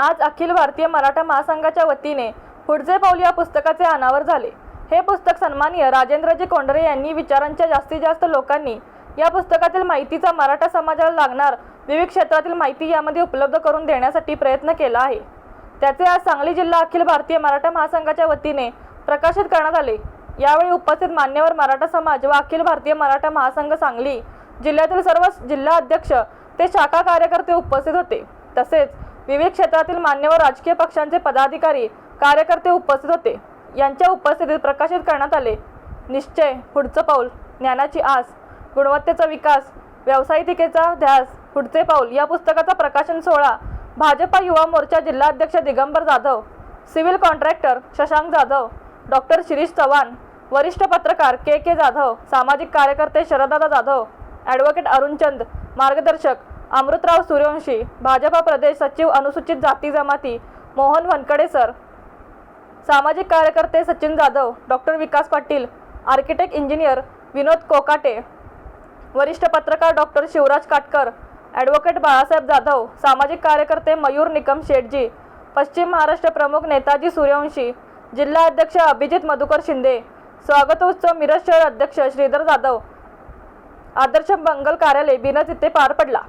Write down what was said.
आज अखिल भारतीय मराठा महासंघाच्या वतीने पुढचे पाऊल या पुस्तकाचे अनावर झाले. हे पुस्तक सन्माननीय राजेंद्रजी कोंडरे यांनी विचारांच्या जास्तीत जास्त लोकांनी या पुस्तकातील माहितीचा मराठा समाजाला लागणार विविध क्षेत्रातील माहिती यामध्ये उपलब्ध करून देण्यासाठी प्रयत्न केला आहे. त्याचे आज सांगली जिल्हा अखिल भारतीय मराठा महासंघाच्या वतीने प्रकाशित करण्यात आले. यावेळी उपस्थित मान्यवर मराठा समाज व अखिल भारतीय मराठा महासंघ सांगली जिल्ह्यातील सर्व जिल्हा अध्यक्ष ते शाखा कार्यकर्ते उपस्थित होते. तसेच विविध क्षेत्रातील मान्यवर राजकीय पक्षांचे पदाधिकारी कार्यकर्ते उपस्थित होते. यांच्या उपस्थितीत प्रकाशित करण्यात आले. निश्चय पुढचं पाऊल ज्ञानाची आस गुणवत्तेचा विकास व्यावसायिकतेचा ध्यास पुढचे पाऊल या पुस्तकाचा प्रकाशन सोहळा भाजपा युवा मोर्चा जिल्हाध्यक्ष Digambar Jadhav civil contractor Shashank Jadhav doctor Shirish Chavan वरिष्ठ पत्रकार के के जाधव सामाजिक कार्यकर्ते शरदादा जाधव ॲडव्होकेट अरुणचंद मार्गदर्शक अमृतराव सूर्यवंशी भाजपा प्रदेश सचिव अनुसूचित जाती जमाती मोहन वनकडे सर सामाजिक कार्यकर्ते Sachin Jadhav doctor Vikas Patil architect engineer Vinod Kokate वरिष्ठ पत्रकार डॉक्टर शिवराज काटकर ॲडव्होकेट बाळासाहेब जाधव सामाजिक कार्यकर्ते मयूर निकम शेटजी पश्चिम महाराष्ट्र प्रमुख नेताजी सूर्यवंशी जिल्हा अध्यक्ष अभिजित मधुकर शिंदे स्वागतोत्सव मिरज शहर अध्यक्ष श्रीधर जाधव आदर्श मंगल कार्यालय बिनच इथे पार पडला.